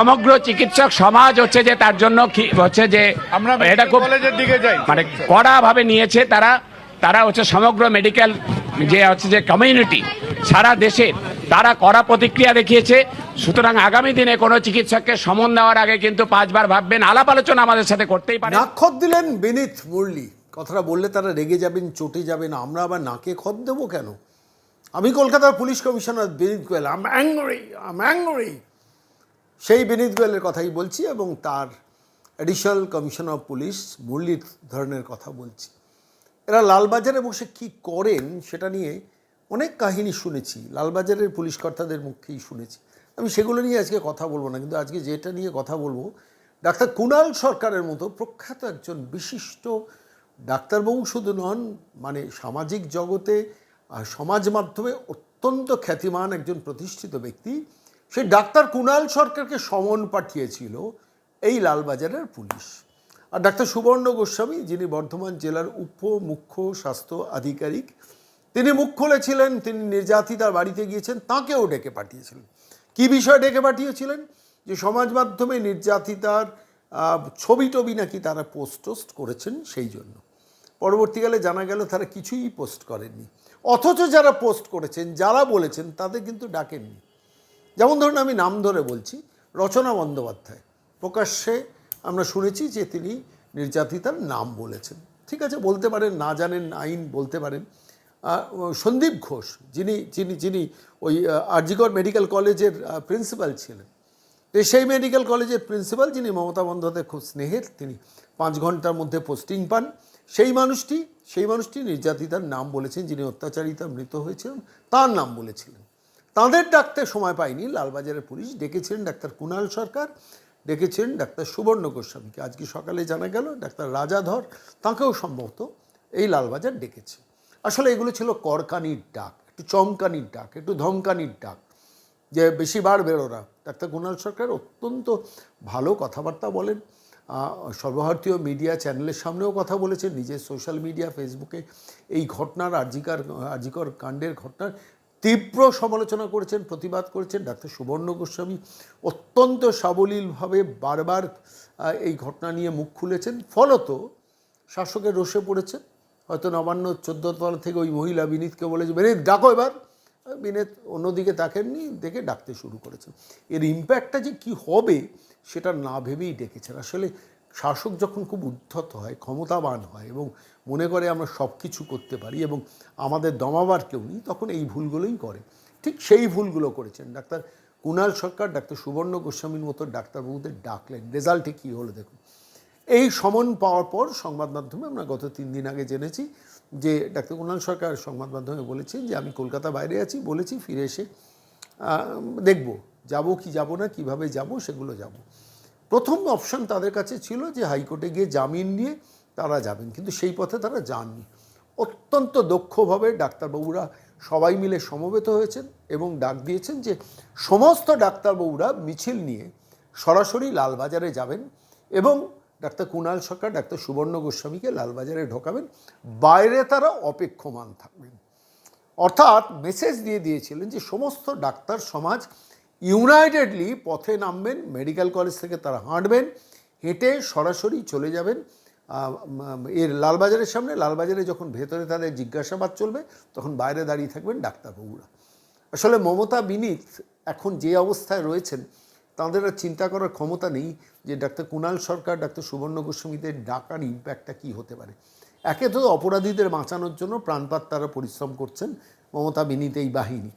সমগ্র চিকিৎসক সমাজ হচ্ছে যে তার জন্য কি হচ্ছে যে আমরা এটা খুব কলেজের দিকে যাই। মানে কড়া ভাবে নিয়েছে তারা তারা হচ্ছে সমগ্র মেডিকেল যে হচ্ছে যে কমিউনিটি সারা দেশে তারা কড়া প্রতিক্রিয়া দেখিয়েছে। সুতরাং আগামী দিনে কোনো চিকিৎসককে সমন দেওয়ার আগে কিন্তু পাঁচবার ভাববেন আলাপ আলোচনা আমাদের সাথে করতেই পারে নাক দিলেন বিনীত মুরলি। কথাটা বললে তারা রেগে যাবেন চটে যাবেন আমরা আবার নাকে খত দেবো কেন? আমি কলকাতার police commissioner Vineet Goyal I'm angry I'm angry সেই বিনীত গোয়েলের কথাই বলছি এবং তার অ্যাডিশনাল কমিশন অফ পুলিশ মুরলির ধরনের কথা বলছি। এরা লালবাজারে বসে কি করেন সেটা নিয়ে অনেক কাহিনী শুনেছি, লালবাজারের পুলিশ কর্তাদের মুখেই শুনেছি। আমি সেগুলো নিয়ে আজকে কথা বলব না, কিন্তু আজকে যেটা নিয়ে কথা বলব, ডাক্তার কুণাল সরকারের মতো প্রখ্যাত একজন বিশিষ্ট ডাক্তারবাবু শুধু নন মানে সামাজিক জগতে সমাজ মাধ্যমে অত্যন্ত খ্যাতিমান একজন প্রতিষ্ঠিত ব্যক্তি সেই ডাক্তার কুণাল সরকারকে সমন পাঠিয়েছিল এই লালবাজারের পুলিশ। আর ডাক্তার সুবর্ণ গোস্বামী, যিনি বর্ধমান জেলার উপ মুখ্য স্বাস্থ্য আধিকারিক, তিনি মুখ খুলেছিলেন, তিনি নির্যাতিতার বাড়িতে গিয়েছেন, তাকেও ডেকে পাঠিয়েছিলেন। কি বিষয় ডেকে পাঠিয়েছিলেন? যে সমাজ মাধ্যমে নির্যাতিতার ছবি টবি নাকি তারা পোস্ট টোস্ট করেছেন সেই জন্য। পরবর্তীকালে জানা গেল তারা কিছুই পোস্ট করেননি। অথচ যারা পোস্ট করেছেন, যারা বলেছেন, তাদের কিন্তু ডাকেননি। যেমন ধরুন আমি নাম ধরে বলছি, রচনা বন্দ্যোপাধ্যায়। প্রকাশ্যে আমরা শুনেছি যে তিনি নির্যাতিতার নাম বলেছেন। ঠিক আছে, বলতে পারেন, না জানেন আইন বলতে পারেন। সন্দীপ ঘোষ, যিনি যিনি যিনি ওই আরজিকর মেডিকেল কলেজের প্রিন্সিপাল ছিলেন। সেই মেডিকেল কলেজের প্রিন্সিপাল, যিনি মমতা বন্দ্যোপাধ্যায় খুব স্নেহের, তিনি পাঁচ ঘণ্টার মধ্যে পোস্টিং পান। সেই মানুষটি সেই মানুষটি নির্যাতিতার নাম বলেছেন, যিনি অত্যাচারিতা মৃত হয়েছিলেন, তার নাম বলেছিলেন। তাঁদের ডাকতে সময় পায়নি লালবাজারের পুলিশ ডেকেছিলেন ডাক্তার কুণাল সরকার, ডেকেছিলেন ডাক্তার সুবর্ণ গোস্বামীকে। আজকে সকালে জানা গেল, ডাক্তার রাজাধর তাঁকেও সম্ভবত এই লালবাজার ডেকেছে। আসলে এগুলো ছিল করকানির ডাক, একটু চমকানির ডাক, একটু ধমকানির ডাক। যে বেশি বার বেরোরা ডাক্তার কুণাল সরকার অত্যন্ত ভালো কথাবার্তা বলেন। সর্বভারতীয় মিডিয়া চ্যানেলের সামনেও কথা বলেছেন। নিজের সোশ্যাল মিডিয়া, ফেসবুকে এই ঘটনার আর্জিকার, আর্জিকর কাণ্ডের ঘটনার তীব্র সমালোচনা করেছেন, প্রতিবাদ করেছেন ডাক্তার সুবর্ণ গোস্বামী। অত্যন্ত সাবলীলভাবে বারবার এই ঘটনা নিয়ে মুখ খুলেছেন। ফলত শাসকের রোষে পড়েছে হয়তো নবান্ন চোদ্দ তলা থেকে ওই মহিলা বিনীতকে বলেছে, বিনীত, ডাকো এবার। বিনীত অন্যদিকে তাকেননি, দেখে ডাকতে শুরু করেছেন। এর ইম্প্যাক্টটা যে কি হবে, সেটা না ভেবেই ডেকেছেন। আসলে শাসক যখন খুব উদ্ধত হয়, ক্ষমতাবান হয় এবং মনে করে আমরা সব কিছু করতে পারি এবং আমাদের দমাবার কেউ নেই, তখন এই ভুলগুলোই করে। ঠিক সেই ভুলগুলো করেছেন। ডাক্তার কুণাল সরকার, ডাক্তার সুবর্ণ গোস্বামীর মতো ডাক্তারবাবুদের ডাকলেন। রেজাল্টে কী হলো দেখুন। এই সমন পাওয়ার পর সংবাদ মাধ্যমে আমরা গত তিন দিন আগে জেনেছি যে ডাক্তার কুণাল সরকার সংবাদ মাধ্যমে বলেছেন যে, আমি কলকাতা বাইরে আছি, বলেছি ফিরে এসে দেখব। যাব কি যাব না, কীভাবে যাব, সেগুলো যাব। প্রথম অপশন তাদের কাছে ছিল যে হাইকোর্টে গিয়ে জামিন নিয়ে তারা যাবেন, কিন্তু সেই পথে তারা যাননি। অত্যন্ত দক্ষভাবে ডাক্তারবাবুরা সবাই মিলে সমবেত হয়েছেন এবং ডাক দিয়েছেন যে সমস্ত ডাক্তারবাবুরা মিছিল নিয়ে সরাসরি লালবাজারে যাবেন এবং ডাক্তার কুণাল সরকার, ডাক্তার সুবর্ণ গোস্বামীকে লালবাজারে ঢোকাবেন। বাইরে তারা অপেক্ষমান থাকবেন। অর্থাৎ মেসেজ দিয়ে দিয়েছিলেন যে সমস্ত ডাক্তার সমাজ ইউনাইটেডলি পথে নামবেন, মেডিকেল কলেজ থেকে তারা হাঁটবেন, হেঁটে সরাসরি চলে যাবেন এর লালবাজারের সামনে। লালবাজারে যখন ভেতরে তাদের জিজ্ঞাসাবাদ চলবে, তখন বাইরে দাঁড়িয়ে থাকবেন ডাক্তারবাবুরা আসলে মমতা, বিনীত এখন যে অবস্থায় রয়েছেন, তাদের আর চিন্তা করার ক্ষমতা নেই যে ডাক্তার কুণাল সরকার, ডাক্তার সুবর্ণ গোস্বামীদের ডাকার ইম্প্যাক্টটা কী হতে পারে। একে তো অপরাধীদের বাঁচানোর জন্য প্রাণপাত তারা পরিশ্রম করছেন, মমতা, বিনীত এই বাহিনী।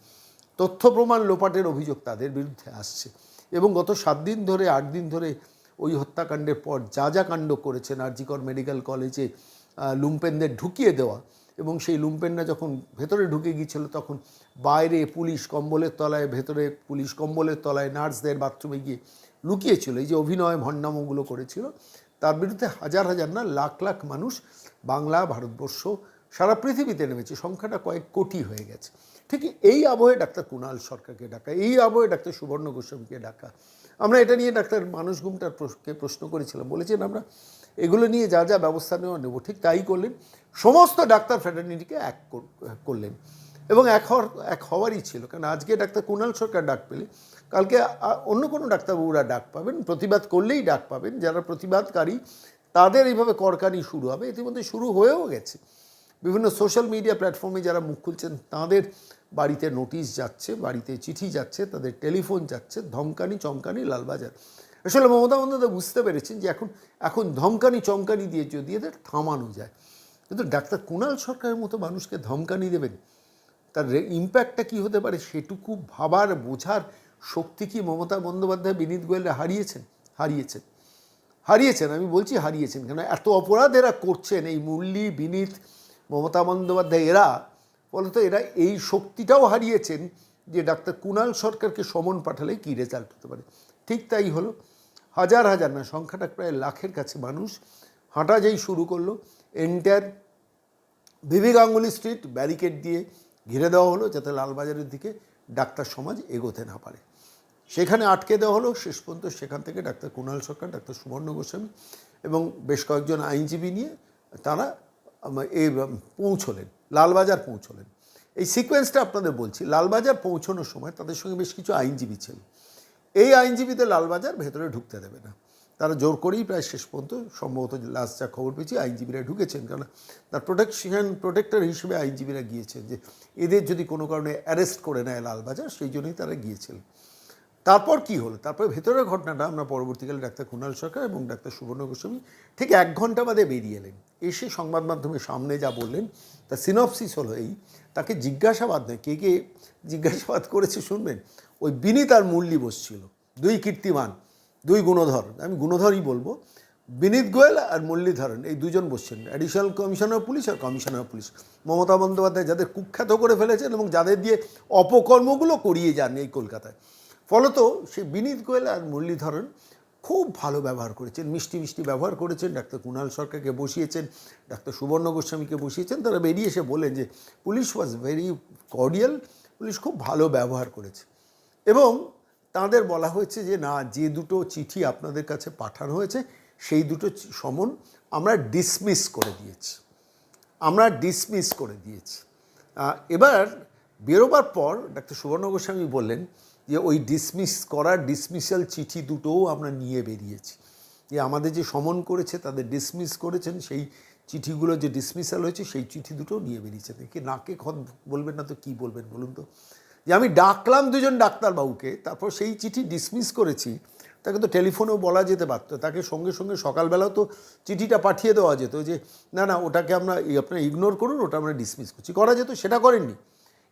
তথ্য প্রমাণ লোপাটের অভিযোগ তাদের বিরুদ্ধে আসছে। এবং গত সাত দিন ধরে, আট দিন ধরে ওই হত্যাকাণ্ডের পর যা যা কাণ্ড করেছেন আরজিকর মেডিকেল কলেজে লুম্পেনদের ঢুকিয়ে দেওয়া এবং সেই লুম্পেনরা যখন ভেতরে ঢুকে গিয়েছিল তখন বাইরে পুলিশ কম্বলের তলায়, ভেতরে পুলিশ কম্বলের তলায় নার্সদের বাথরুমে গিয়ে লুকিয়েছিল। এই যে অভিনয় ভণ্ডামগুলো করেছিল, তার বিরুদ্ধে হাজার হাজার না লাখ লাখ মানুষ, বাংলা, ভারতবর্ষ, সারা পৃথিবীতে নেমেছে। সংখ্যাটা কয়েক কোটি হয়ে গেছে। ঠিক এই আবহে ডাক্তার কুণাল সরকারকে ডাকা, এই আবহে ডাক্তার সুবর্ণ গোস্বামীকে ডাকা। আমরা এটা নিয়ে ডাক্তার মানুষ গুমটার কে প্রশ্ন করেছিলাম, বলেছেন আমরা এগুলো নিয়ে যা যা ব্যবস্থা নেওয়া নেব, ঠিক তাই করলেন। সমস্ত ডাক্তার ফ্র্যাটার্নিটিকে এক কর- করলেন এবং এক হওয়ার, এক হওয়ারই ছিল। কারণ আজকে ডাক্তার কুণাল সরকার ডাক পেলে, কালকে অন্য কোনো ডাক্তারবাবুরা ডাক পাবেন, প্রতিবাদ করলেই ডাক পাবেন। যারা প্রতিবাদকারী, তাদের এইভাবে করকানি শুরু হবে। ইতিমধ্যে শুরু হয়েও গেছে। বিভিন্ন সোশ্যাল মিডিয়া প্ল্যাটফর্মে যারা মুখ খুলছেন, তাদের বাড়িতে নোটিশ যাচ্ছে, বাড়িতে চিঠি যাচ্ছে, তাদের টেলিফোন যাচ্ছে, ধমকানি চমকানি লালবাজার। আসলে মমতা বন্দ্যোপাধ্যায় বুঝতে পেরেছেন যে এখন এখন ধমকানি চমকানি দিয়ে যদি এদের থামানো যায়, কিন্তু ডাক্তার কুণাল সরকারের মতো মানুষকে ধমকানি দেবেন, তার ইম্প্যাক্টটা কী হতে পারে সেটুকু ভাবার, বোঝার শক্তি কি মমতা বন্দ্যোপাধ্যায়, বিনীত গোয়েলরা হারিয়েছেন? হারিয়েছেন। হারিয়েছেন, আমি বলছি হারিয়েছেন কেন এত অপরাধ এরা করছেন, এই মুরলি, বিনীত, মমতা বন্দ্যোপাধ্যায়, এরা ফলত এরা এই শক্তিটাও হারিয়েছেন যে ডাক্তার কুণাল সরকারকে সমন পাঠালে কী রেজাল্ট হতে পারে। ঠিক তাই হলো। হাজার হাজার না, সংখ্যাটা প্রায় লাখের কাছে মানুষ হাঁটা যেই শুরু করল এন্টার বিবি গাঙ্গুলি স্ট্রিট ব্যারিকেড দিয়ে ঘিরে দেওয়া হলো যাতে লালবাজারের দিকে ডাক্তার সমাজ এগোতে না পারে। সেখানে আটকে দেওয়া হলো, শেষ পর্যন্ত সেখান থেকে ডাক্তার কুণাল সরকার, ডাক্তার সুবর্ণ গোস্বামী এবং বেশ কয়েকজন আইনজীবী নিয়ে তারা এই পৌঁছলেন। লালবাজার পৌঁছলেন। এই সিকোয়েন্সটা আপনাদের বলছি, লালবাজার পৌঁছানোর সময় তাদের সঙ্গে বেশ কিছু আইনজীবী ছিল এই আইনজীবীদের লালবাজার ভেতরে ঢুকতে দেবে না। তারা জোর করেই প্রায় শেষ পর্যন্ত সম্ভবত লাস্ট যা খবর পেয়েছি, আইনজীবীরা ঢুকেছেন। কারণ তার প্রোটেকশন প্রোটেক্টর হিসেবে আইনজীবীরা গিয়েছেন যে, এদের যদি কোনো কারণে অ্যারেস্ট করে নেয় লালবাজার, সেই জন্যই তারা গিয়েছিলেন। তারপর কি হলো? তারপর ভেতরের ঘটনাটা আমরা পরবর্তীকালে ডাক্তার কুণাল সরকার এবং ডাক্তার সুবর্ণ গোস্বামী ঠিক এক ঘণ্টা বাদে বেরিয়ে এলেন। এসে সংবাদ মাধ্যমের সামনে যা বললেন, তার সিনপসিস হলো এই, তাকে জিজ্ঞাসাবাদ নয়, কে কে জিজ্ঞাসাবাদ করেছে শুনবেন? ওই বিনীত আর মুরলি বসছিল দুই কীর্তিমান, দুই গুণধর, আমি গুণধরই বলব, বিনীত গোয়েল আর মুরলীধরন, এই দুজন বসছেন। অ্যাডিশনাল কমিশনার পুলিশ আর কমিশনার পুলিশ মমতা বন্দ্যোপাধ্যায় যাদের কুখ্যাত করে ফেলেছেন এবং যাদের দিয়ে অপকর্মগুলো করিয়ে যান এই কলকাতায়। ফলত সে বিনীত গোয়েল আর মুরলীধরন খুব ভালো ব্যবহার করেছেন, মিষ্টি মিষ্টি ব্যবহার করেছেন। ডাক্তার কুণাল সরকারকে বসিয়েছেন, ডাক্তার সুবর্ণ গোস্বামীকে বসিয়েছেন। তারা বেরিয়ে এসে বলেন যে, police was very cordial police খুব ভালো ব্যবহার করেছে। এবং তাদের বলা হয়েছে যে, না, যে দুটো চিঠি আপনাদের কাছে পাঠানো হয়েছে, সেই দুটো সমন আমরা ডিসমিস করে দিয়েছি। আমরা ডিসমিস করে দিয়েছি। এবার বেরোবার পর ডাক্তার সুবর্ণ গোস্বামী বললেন যে ওই ডিসমিস করার ডিসমিসাল চিঠি দুটোও আমরা নিয়ে বেরিয়েছি। যে আমাদের যে সমন করেছে, তাদের ডিসমিস করেছেন, সেই চিঠিগুলো যে ডিসমিসাল হয়েছে, সেই চিঠি দুটোও নিয়ে বেরিয়েছে। দেখি নাকে খত বলবেন না তো কি বলবেন বলুন তো? যে আমি ডাকলাম দুজন ডাক্তারবাবুকে তারপর সেই চিঠি ডিসমিস করেছি, তাকে তো টেলিফোনেও বলা যেতে পারতো। তাকে সঙ্গে সঙ্গে সকালবেলাও তো চিঠিটা পাঠিয়ে দেওয়া যেত যে, না না, ওটাকে আমরা, আপনারা ইগনোর করুন, ওটা আমরা ডিসমিস করছি। করা যেত, সেটা করেননি।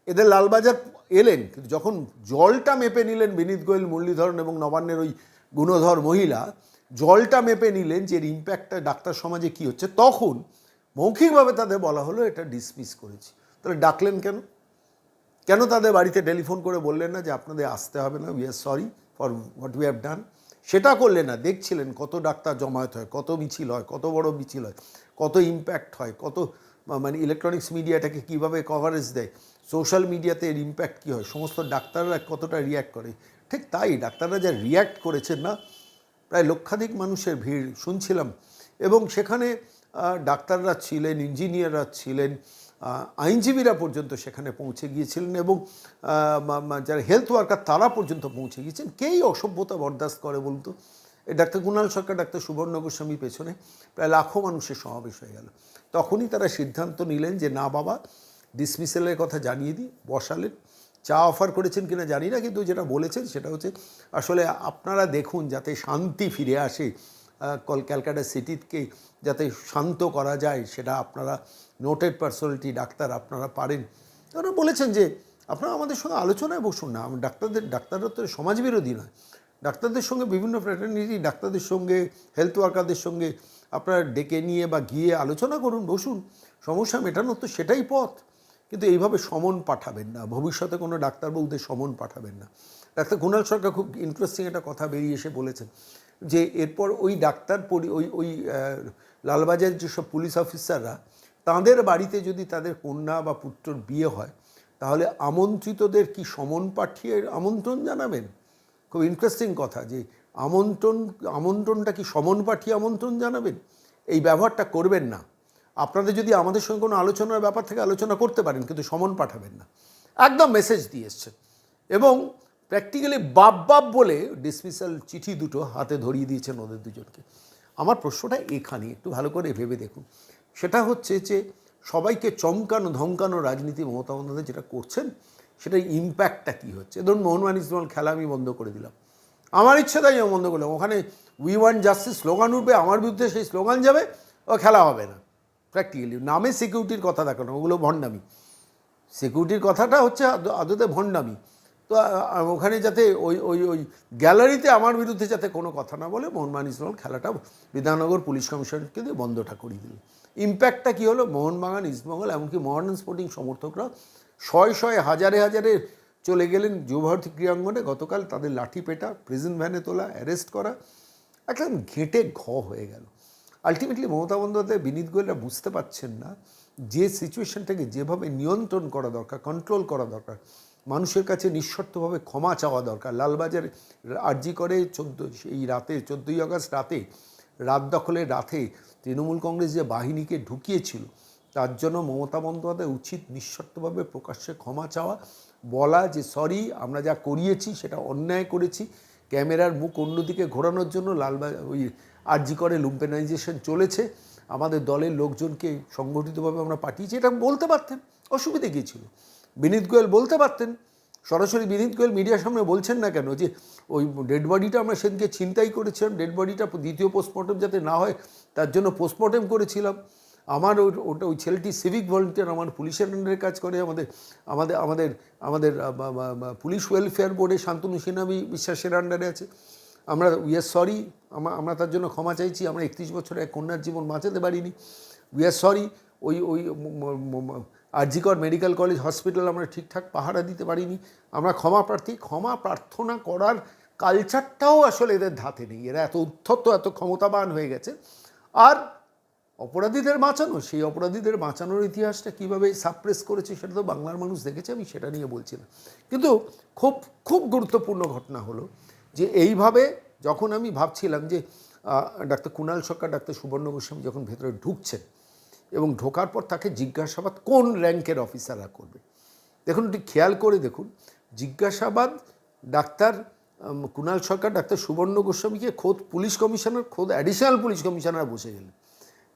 এদের লালবাজার এলেন, কিন্তু যখন জলটা মেপে নিলেন বিনীত গোয়েল, মুরলীধরন এবং নবান্নের ওই গুণধর মহিলা, জলটা মেপে নিলেন যে এর ইম্প্যাক্টটা ডাক্তার সমাজে কী হচ্ছে, তখন মৌখিকভাবে তাদের বলা হলো এটা ডিসমিস করেছি। তাহলে ডাকলেন কেন? কেন তাদের বাড়িতে টেলিফোন করে বললেন না যে আপনাদের আসতে হবে না we are sorry for what we have done সেটা করলেন না, দেখছিলেন কত ডাক্তার জমায়েত হয়, কত মিছিল হয়, কত বড় মিছিল হয়, কত ইম্প্যাক্ট হয়, কত মানে ইলেকট্রনিক্স মিডিয়াটাকে কীভাবে কভারেজ দেয়। সোশ্যাল মিডিয়াতে এর ইম্প্যাক্ট কী হয়? সমস্ত ডাক্তাররা কতটা রিয়্যাক্ট করে? ঠিক তাই, ডাক্তাররা যা রিয়্যাক্ট করেছেন না, প্রায় লক্ষাধিক মানুষের ভিড় শুনছিলাম। এবং সেখানে ডাক্তাররা ছিলেন ইঞ্জিনিয়াররা ছিলেন আইনজীবীরা পর্যন্ত সেখানে পৌঁছে গিয়েছিলেন এবং যারা হেলথ ওয়ার্কার তারা পর্যন্ত পৌঁছে গিয়েছেন। কেই অসভ্যতা বরদাস্ত করে বলুন তো এই ডাক্তার কুণাল সরকার, ডাক্তার সুবর্ণ গোস্বামী পেছনে প্রায় লাখো মানুষের সমাবেশ হয়ে গেল। তখনই তারা সিদ্ধান্ত নিলেন যে, না বাবা ডিসমিসেলের কথা জানিয়ে দিই, বসালেন। চা অফার করেছেন কিনা জানি না, কিন্তু যেটা বলেছেন সেটা হচ্ছে, আসলে আপনারা দেখুন যাতে শান্তি ফিরে আসে কল, ক্যালকাটা সিটিকে যাতে শান্ত করা যায়, সেটা আপনারা নোটেড পার্সোনালিটি ডাক্তার আপনারা পারেন। ওরা বলেছেন যে, আপনারা আমাদের সঙ্গে আলোচনায় বসুন না ডাক্তারদের, ডাক্তাররা তো সমাজবিরোধী নয়। ডাক্তারদের সঙ্গে বিভিন্ন ফ্র্যাটার্নিটি ডাক্তারদের সঙ্গে হেলথ ওয়ার্কারদের সঙ্গে আপনারা ডেকে নিয়ে বা গিয়ে আলোচনা করুন, বসুন। সমস্যা মেটানোর তো সেটাই পথ। কিন্তু এইভাবে সমন পাঠাবেন না। ভবিষ্যতে কোনো ডাক্তারবাবুদের সমন পাঠাবেন না। ডাক্তার কুণাল সরকার খুব ইন্টারেস্টিং একটা কথা বেরিয়ে এসে বলেছেন যে এরপর ওই ডাক্তার পরি ওই ওই লালবাজারের যেসব পুলিশ অফিসাররা, তাদের বাড়িতে যদি তাদের কন্যা বা পুত্রর বিয়ে হয়, তাহলে আমন্ত্রিতদের কি সমন পাঠিয়ে আমন্ত্রণ জানাবেন? খুব ইন্টারেস্টিং কথা যে আমন্ত্রণ, আমন্ত্রণটা কি সমন পাঠিয়ে আমন্ত্রণ জানাবেন? এই ব্যবহারটা করবেন না। আপনাদের যদি আমাদের সঙ্গে কোনো আলোচনার ব্যাপার থেকে, আলোচনা করতে পারেন, কিন্তু সমন পাঠাবেন না। একদম মেসেজ দিয়ে এসছেন এবং প্র্যাকটিক্যালি বাপ বাপ বলে ডিসমিসাল চিঠি দুটো হাতে ধরিয়ে দিয়েছেন ওদের দুজনকে। আমার প্রশ্নটা এখানে একটু ভালো করে ভেবে দেখুন। সেটা হচ্ছে যে, সবাইকে চমকানো, ধমকানো রাজনীতি মমতা বন্দ্যোপাধ্যায় যেটা করছেন, সেটার ইম্প্যাক্টটা কী হচ্ছে? ধরুন মোহনবান ইসমাল খেলা আমি বন্ধ করে দিলাম। আমার ইচ্ছে তাই আমি বন্ধ করলাম। ওখানে উই ওয়ান জাস্টিস স্লোগান উঠবে, আমার বিরুদ্ধে সেই স্লোগান যাবে, ও খেলা হবে না। প্র্যাকটিক্যালি নামে সিকিউরিটির কথা দেখানো ওগুলো ভণ্ডামি। সিকিউরিটির কথাটা হচ্ছে আদ- আদতে ভণ্ডামি। তো ওখানে যাতে ওই ওই ওই গ্যালারিতে আমার বিরুদ্ধে যাতে কোনো কথা না বলে, মোহনবাগান ইসলাম খেলাটা বিধাননগর পুলিশ কমিশনকে দিয়ে বন্ধটা করিয়ে দিল। ইম্প্যাক্টটা কী হলো? মোহনবাগান ইস্টবেঙ্গল এমনকি মডার্ন স্পোর্টিং সমর্থকরা শয়ে শয়ে হাজারে হাজারে চলে গেলেন যুবভারতী ক্রীড়াঙ্গনে। গতকাল তাদের লাঠি পেটা প্রেজেন্ট ভ্যানে তোলা অ্যারেস্ট করা, একদম ঘেঁটে ঘ হয়ে গেল। আলটিমেটলি মমতা বন্দ্যোপাধ্যায়, বিনীত গোয়েলরা বুঝতে পারছেন না যে সিচুয়েশনটাকে যেভাবে নিয়ন্ত্রণ করা দরকার কন্ট্রোল করা দরকার, মানুষের কাছে নিঃশর্তভাবে ক্ষমা চাওয়া দরকার। লালবাজার আর্জি করে চোদ্দ, এই রাতে, চোদ্দোই আগস্ট রাতে, রাত দখলের রাতে তৃণমূল কংগ্রেস যে বাহিনীকে ঢুকিয়েছিল, তার জন্য মমতা বন্দ্যোপাধ্যায় উচিত নিঃশর্তভাবে প্রকাশ্যে ক্ষমা চাওয়া, বলা যে, সরি, আমরা যা করিয়েছি সেটা অন্যায় করেছি, ক্যামেরার মুখ অন্যদিকে ঘোরানোর জন্য লালবাজার ওই আরজি করে লুম্পেনাইজেশন চলেছে। আমাদের দলের লোকজনকে সংগঠিতভাবে আমরা পাঠিয়েছি। এটা বলতে পারতেন, অসুবিধে কী ছিল? বিনীত গোয়েল বলতে পারতেন, সরাসরি বিনীত গোয়েল মিডিয়ার সামনে বলছেন না কেন যে ওই ডেড বডিটা আমরা সেদিনকে ছিনতাই করেছিলাম, ডেড বডিটা দ্বিতীয় পোস্টমর্টম যাতে না হয়, তার জন্য পোস্টমর্টম করেছিলাম। আমার ওই- ওটা ওই ছেলেটি সিভিক ভলেন্টিয়ার আমার পুলিশের আন্ডারে কাজ করে, আমাদের আমাদের আমাদের আমাদের পুলিশ ওয়েলফেয়ার বোর্ডে শান্তনু সিনহাবি বিশ্বাসের আন্ডারে আছে। আমরা উই আর সরি আমরা তার জন্য ক্ষমা চাইছি, আমরা একত্রিশ বছরে এক কন্যার জীবন বাঁচাতে পারিনি। উই আর সরি ওই ওই আরজিকর মেডিকেল কলেজ হসপিটাল আমরা ঠিকঠাক পাহারা দিতে পারিনি। আমরা ক্ষমা প্রার্থী, ক্ষমা প্রার্থনা করার কালচারটাও আসলে এদের ধাতে নেই। এরা এত উদ্ধত্ত, এত ক্ষমতাবান হয়ে গেছে। আর অপরাধীদের বাঁচানো, সেই অপরাধীদের বাঁচানোর ইতিহাসটা কীভাবে সাপ্রেস করেছে সেটা তো বাংলার মানুষ দেখেছে, আমি সেটা নিয়ে বলছি না। কিন্তু খুব খুব গুরুত্বপূর্ণ ঘটনা হলো যে এইভাবে যখন আমি ভাবছিলাম যে ডাক্তার কুণাল সরকার, ডাক্তার সুবর্ণ গোস্বামী যখন ভেতরে ঢুকছেন এবং ঢোকার পর তাকে জিজ্ঞাসাবাদ কোন র্যাঙ্কের অফিসাররা করবে? দেখুন, একটু খেয়াল করে দেখুন, জিজ্ঞাসাবাদ ডাক্তার কুণাল সরকার, ডাক্তার সুবর্ণ গোস্বামীকে খোদ পুলিশ কমিশনার, খোদ অ্যাডিশনাল পুলিশ কমিশনার বসে গেলেন।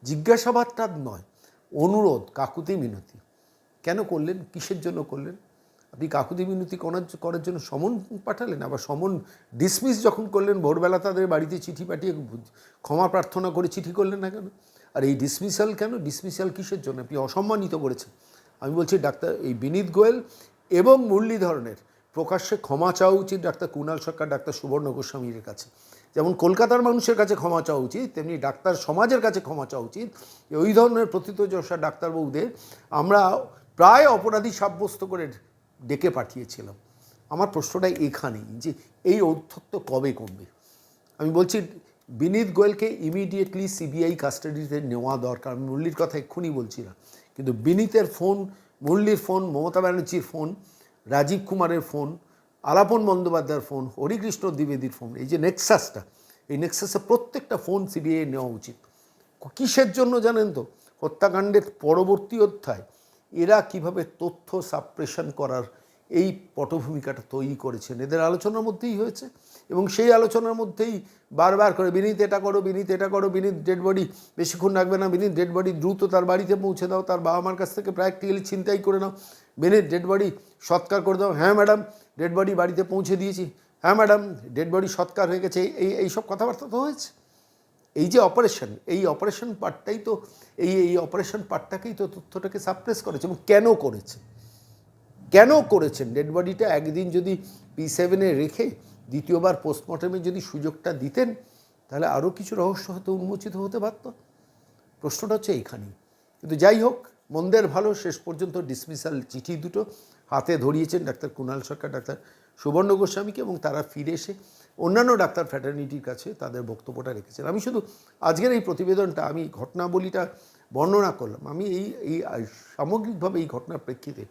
জিজ্ঞাসাবাদটা নয়, অনুরোধ, কাকুতি মিনতি। কেন করলেন? কিসের জন্য করলেন? আপনি কাকুতি মিনতি করার করার জন্য সমন পাঠালেন? আবার সমন ডিসমিস যখন করলেন, ভোরবেলা তাদের বাড়িতে চিঠি পাঠিয়ে ক্ষমা প্রার্থনা করে চিঠি করলেন না কেন? আর এই ডিসমিসাল কেন? ডিসমিসাল কিসের জন্য? আপনি অসম্মানিত করেছেন। আমি বলছি, ডাক্তার, এই বিনীত গোয়েল এবং মুরলীধরনের প্রকাশ্যে ক্ষমা চাওয়া উচিত ডাক্তার কুণাল সরকার, ডাক্তার সুবর্ণ গোস্বামীর কাছে। যেমন কলকাতার মানুষের কাছে ক্ষমা চাওয়া উচিত, তেমনি ডাক্তার সমাজের কাছে ক্ষমা চাওয়া উচিত। ওই ধরনের প্রথিতযশা ডাক্তারবাবুদের আমরা প্রায় অপরাধী সাব্যস্ত করে ডেকে পাঠিয়েছিলাম। আমার প্রশ্নটা এখানেই যে এই ঔদ্ধত্য কবে কমবে? আমি বলছি, বিনীত গোয়েলকে ইমিডিয়েটলি সিবিআই কাস্টাডিতে নেওয়া দরকার। আমি মুরলির কথা এক্ষুনি বলছি না। কিন্তু বিনীতের ফোন, মুরলির ফোন, মমতা ব্যানার্জির ফোন, রাজীব কুমারের ফোন, আলাপন বন্দ্যোপাধ্যায়ের ফোন, হরিকৃষ্ণ দ্বিবেদীর ফোন, এই যে নেক্সাসটা, এই নেক্সাসে প্রত্যেকটা ফোন সিবিআই নেওয়া উচিত। কিসের জন্য জানেন তো? হত্যাকাণ্ডের পরবর্তী অধ্যায় এরা কীভাবে তথ্য সাপ্রেশন করার এই পটভূমিকাটা তৈরি করেছেন, এদের আলোচনার মধ্যেই হয়েছে। এবং সেই আলোচনার মধ্যেই বারবার করে, বিনীত, এটা করো, বিনীত, এটা করো, বিনীত ডেড বডি বেশিক্ষণ রাখবে না, বিনীত ডেড বডি দ্রুত তার বাড়িতে পৌঁছে দাও, তার বাবা মার কাছ থেকে প্র্যাকটিক্যালি ছিনতাই করে নাও। বিনীত ডেড বডি সৎকার করে দাও। হ্যাঁ ম্যাডাম ডেড বডি বাড়িতে পৌঁছে দিয়েছি। হ্যাঁ ম্যাডাম ডেড বডি সৎকার হয়ে গেছে। এই এই সব কথাবার্তা তো হয়েছে। এই যে অপারেশন এই অপারেশন পার্টটাই তো, এই এই অপারেশন পার্টটাকেই তো তথ্যটাকে সাপ্রেস করেছে এবং কেন করেছে? কেন করেছেন? ডেড বডিটা একদিন যদি পি সেভেনে রেখে দ্বিতীয়বার পোস্টমর্টমে যদি সুযোগটা দিতেন, তাহলে আরও কিছু রহস্য হয়তো উন্মোচিত হতে পারত। প্রশ্নটা হচ্ছে এইখানেই। কিন্তু যাই হোক, মন্দের ভালো, শেষ পর্যন্ত ডিসমিসাল চিঠি দুটো হাতে ধরিয়েছেন ডাক্তার কুণাল সরকার, ডাক্তার সুবর্ণ গোস্বামীকে এবং তারা ফিরে এসে অন্যান্য ডাক্তার ফ্র্যাটার্নিটির কাছে তাদের বক্তব্যটা রেখেছেন। আমি শুধু আজকের এই প্রতিবেদনটা, আমি ঘটনাবলীটা বর্ণনা করলাম। আমি এই এই সামগ্রিকভাবে এই ঘটনার প্রেক্ষিতে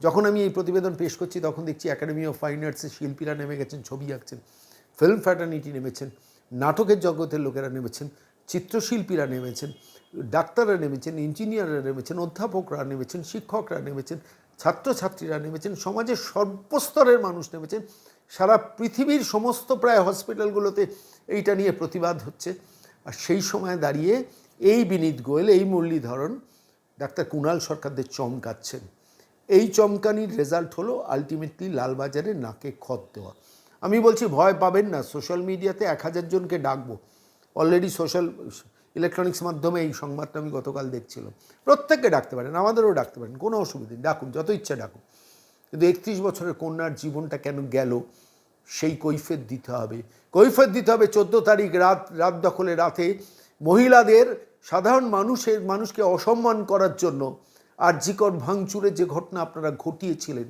যখন আমি এই প্রতিবেদন পেশ করছি, তখন দেখছি একাডেমি অফ ফাইন আর্টসের শিল্পীরা নেমে গেছেন, ছবি আঁকছেন ফিল্ম ফ্র্যাটার্নিটি নেমেছেন, নাটকের জগতের লোকেরা নেমেছেন, চিত্রশিল্পীরা নেমেছেন, ডাক্তাররা নেমেছেন ইঞ্জিনিয়াররা নেমেছেন, অধ্যাপকরা নেমেছেন, শিক্ষকরা নেমেছেন ছাত্রছাত্রীরা নেমেছেন, সমাজের সর্বস্তরের মানুষ নেমেছেন, সারা পৃথিবীর সমস্ত প্রায় হসপিটালগুলোতে এইটা নিয়ে প্রতিবাদ হচ্ছে। আর সেই সময় দাঁড়িয়ে এই বিনীত গোয়েল, এই মুরলীধরন, ডাক্তার কুণাল সরকারদের চমকাচ্ছেন। এই চমকানির রেজাল্ট হলো আলটিমেটলি লালবাজারে নাকে খত দেওয়া। আমি বলছি ভয় পাবেন না, সোশ্যাল মিডিয়াতে এক হাজার জনকে ডাকবো। অলরেডি সোশ্যাল ইলেকট্রনিক্স মাধ্যমে এই সংবাদটা আমি গতকাল দেখছিলাম। প্রত্যেককে ডাকতে পারেন, আমাদেরও ডাকতে পারেন, কোনো অসুবিধা নেই, ডাকুন, যত ইচ্ছা ডাকুন। কিন্তু একত্রিশ বছরের কন্যার জীবনটা কেন গেল, সেই কৈফের দিতে হবে। কৈফের দিতে হবে চোদ্দ তারিখ রাত রাত দখলে রাতে মহিলাদের, সাধারণ মানুষের, মানুষকে অসম্মান করার জন্য আর্যিকর ভাঙচুরে যে ঘটনা আপনারা ঘটিয়েছিলেন,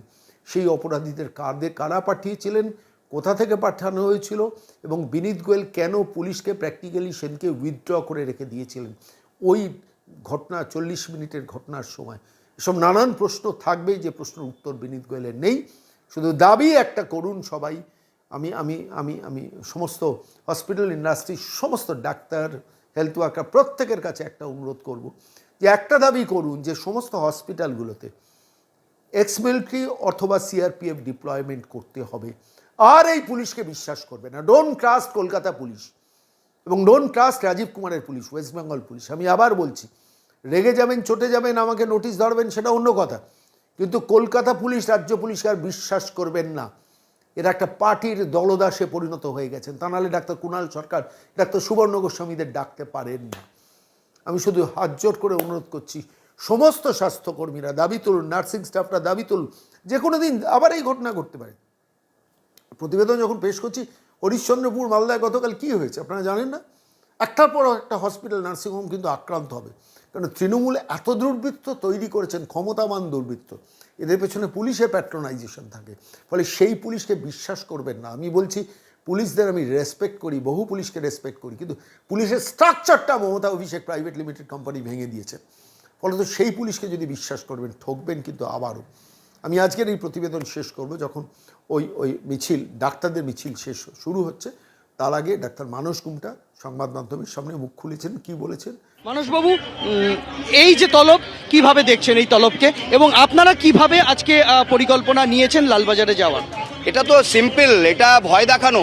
সেই অপরাধীদের কাঁধে কারা পাঠিয়েছিলেন? কোথা থেকে পাঠানো হয়েছিল এবং বিনীত গোয়েল কেন পুলিশকে প্র্যাকটিক্যালি সেদিকে উইথড্র করে রেখে দিয়েছিলেন? ওই ঘটনা, চল্লিশ মিনিটের ঘটনার সময়। এসব নানান প্রশ্ন থাকবে, যে প্রশ্নের উত্তর বিনীত গোয়েলের নেই। শুধু দাবি একটা করুন সবাই, আমি আমি আমি আমি সমস্ত হসপিটাল ইন্ডাস্ট্রির সমস্ত ডাক্তার হেলথ ওয়ার্কার প্রত্যেকের কাছে একটা অনুরোধ করব, যে একটা দাবি করুন, যে সমস্ত হসপিটালগুলোতে এক্স মিলিটারি অথবা সিআরপিএফ ডিপ্লয়মেন্ট করতে হবে। আর এই পুলিশকে বিশ্বাস করবে না। Don't trust Kolkata police. এবং ডোন্ট ট্রাস্ট রাজীব কুমারের পুলিশ ওয়েস্ট বেঙ্গল পুলিশ। আমি আবার বলছি, রেগে যাবেন, চটে যাবেন, আমাকে নোটিশ ধরবেন, সেটা অন্য কথা। কিন্তু কলকাতা পুলিশ, রাজ্য পুলিশ আর বিশ্বাস করবেন না। এরা একটা পার্টির দলদাসে পরিণত হয়ে গেছেন। তা নাহলে ডাক্তার কুণাল সরকার, ডাক্তার সুবর্ণ গোস্বামীদের ডাকতে পারেন না। আমি শুধু হাত জোট করে অনুরোধ করছি, সমস্ত স্বাস্থ্যকর্মীরা দাবি তুলুন নার্সিং স্টাফরা দাবি তুলুন যে কোনো দিন আবার এই ঘটনা ঘটতে পারে। প্রতিবেদন যখন পেশ করছি, হরিশ্চন্দ্রপুর, মালদায় গতকাল কি হয়েছে আপনারা জানেন না? একটার পর একটা হসপিটাল নার্সিংহোম কিন্তু আক্রান্ত হবে। কারণ তৃণমূল এত দুর্বৃত্ত তৈরি করেছেন, ক্ষমতাবান দুর্বৃত্ত। এদের পেছনে পুলিশের প্যাট্রোনাইজেশন থাকে। ফলে সেই পুলিশকে বিশ্বাস করবেন না। আমি বলছি, পুলিশদের আমি রেসপেক্ট করি, বহু পুলিশকে রেসপেক্ট করি, কিন্তু পুলিশের স্ট্রাকচারটা Mamata Abhishek private limited company ভেঙে দিয়েছে। ফলত সেই পুলিশকে যদি বিশ্বাস করবেন, ঠকবেন কিন্তু আবারও। আমি আজকের এই প্রতিবেদন শেষ করব যখন ওই ওই মিছিল ডাক্তারদের মিছিল শেষ শুরু হচ্ছে। তার আগে ডাক্তার মানস গুমটা সংবাদ মাধ্যমের সামনে মুখ খুলেছেন কি বলেছেন? মানসবাবু এই যে তলব কীভাবে দেখছেন এই তলবকে এবং আপনারা কীভাবে আজকে পরিকল্পনা নিয়েছেন লালবাজারে যাওয়ার? এটা তো সিম্পল এটা ভয় দেখানো।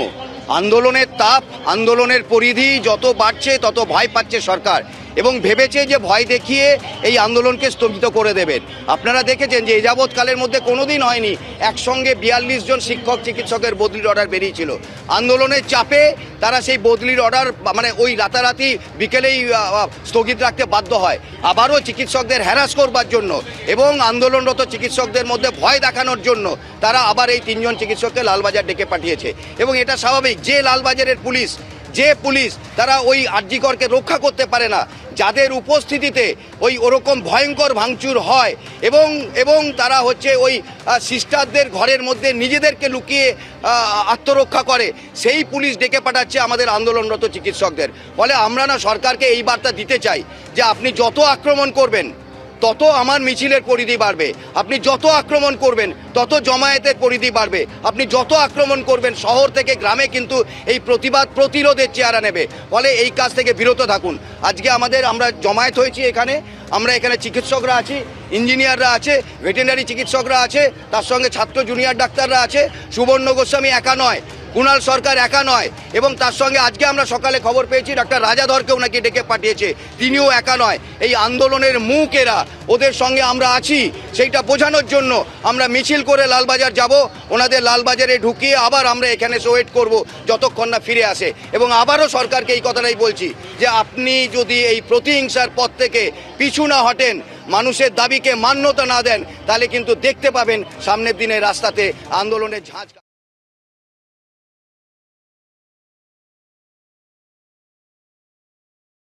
আন্দোলনের তাপ আন্দোলনের পরিধি যত বাড়ছে তত ভয় পাচ্ছে সরকার। এবং ভেবেছে যে ভয় দেখিয়ে এই আন্দোলনকে স্থগিত করে দেবেন। আপনারা দেখেছেন যে যাবৎকালের মধ্যে কোনোদিন হয়নি একসঙ্গে বিয়াল্লিশ জন শিক্ষক, চিকিৎসকের বদলির অর্ডার বেরিয়েছিল। আন্দোলনের চাপে তারা সেই বদলির অর্ডার মানে ওই রাতারাতি বিকেলেই স্থগিত রাখতে বাধ্য হয়। আবারও চিকিৎসকদের হ্যারাস করবার জন্য এবং আন্দোলনরত চিকিৎসকদের মধ্যে ভয় দেখানোর জন্য তারা আবার এই তিনজন চিকিৎসককে লালবাজার ডেকে পাঠিয়েছে। এবং এটা স্বাভাবিক যে লালবাজারের পুলিশ যে পুলিশ তারা ওই আর্যিকরকে রক্ষা করতে পারে না, যাদের উপস্থিতিতে ওই ওরকম ভয়ঙ্কর ভাঙচুর হয় এবং এবং তারা হচ্ছে ওই সিস্টারদের ঘরের মধ্যে নিজেদেরকে লুকিয়ে আত্মরক্ষা করে, সেই পুলিশ ডেকে পাঠাচ্ছে আমাদের আন্দোলনরত চিকিৎসকদের। ফলে আমরা না সরকারকে এই বার্তা দিতে চাই যে আপনি যত আক্রমণ করবেন তত আমার মিছিলের পরিধি বাড়বে। আপনি যত আক্রমণ করবেন, তত জমায়েতের পরিধি বাড়বে। আপনি যত আক্রমণ করবেন, শহর থেকে গ্রামে কিন্তু এই প্রতিবাদ প্রতিরোধের চেহারা নেবে। ফলে এই কাজ থেকে বিরত থাকুন। আজকে আমাদের, আমরা জমায়েত হয়েছি এখানে। আমরা এখানে চিকিৎসকরা আছি, ইঞ্জিনিয়াররা আছে, ভেটেরিনারি চিকিৎসকরা আছে, তার সঙ্গে ছাত্র জুনিয়র ডাক্তাররা আছে। সুবর্ণ গোস্বামী একা নয় কুণাল সরকার একা নয়, এবং তার সঙ্গে আজকে আমরা সকালে খবর পেয়েছি, ডাক্তার রাজাধরকেও নাকি ডেকে পাঠিয়েছে, তিনিও একা নয়। এই আন্দোলনের মুখ এরা, ওদের সঙ্গে আমরা আছি, সেইটা বোঝানোর জন্য আমরা মিছিল করে লালবাজার যাব, ওনাদের লালবাজারে ঢুকিয়ে আবার আমরা এখানে ওয়েট করব, যতক্ষণ না ফিরে আসে। এবং আবারও সরকারকে এই কথাটাই বলছি, যে আপনি যদি এই প্রতিহিংসার পথ থেকে পিছু না হটেন, মানুষের দাবিকে মান্যতা না দেন, তাহলে কিন্তু দেখতে পাবেন, সামনের দিনে রাস্তাতে আন্দোলনের ঝাঁঝ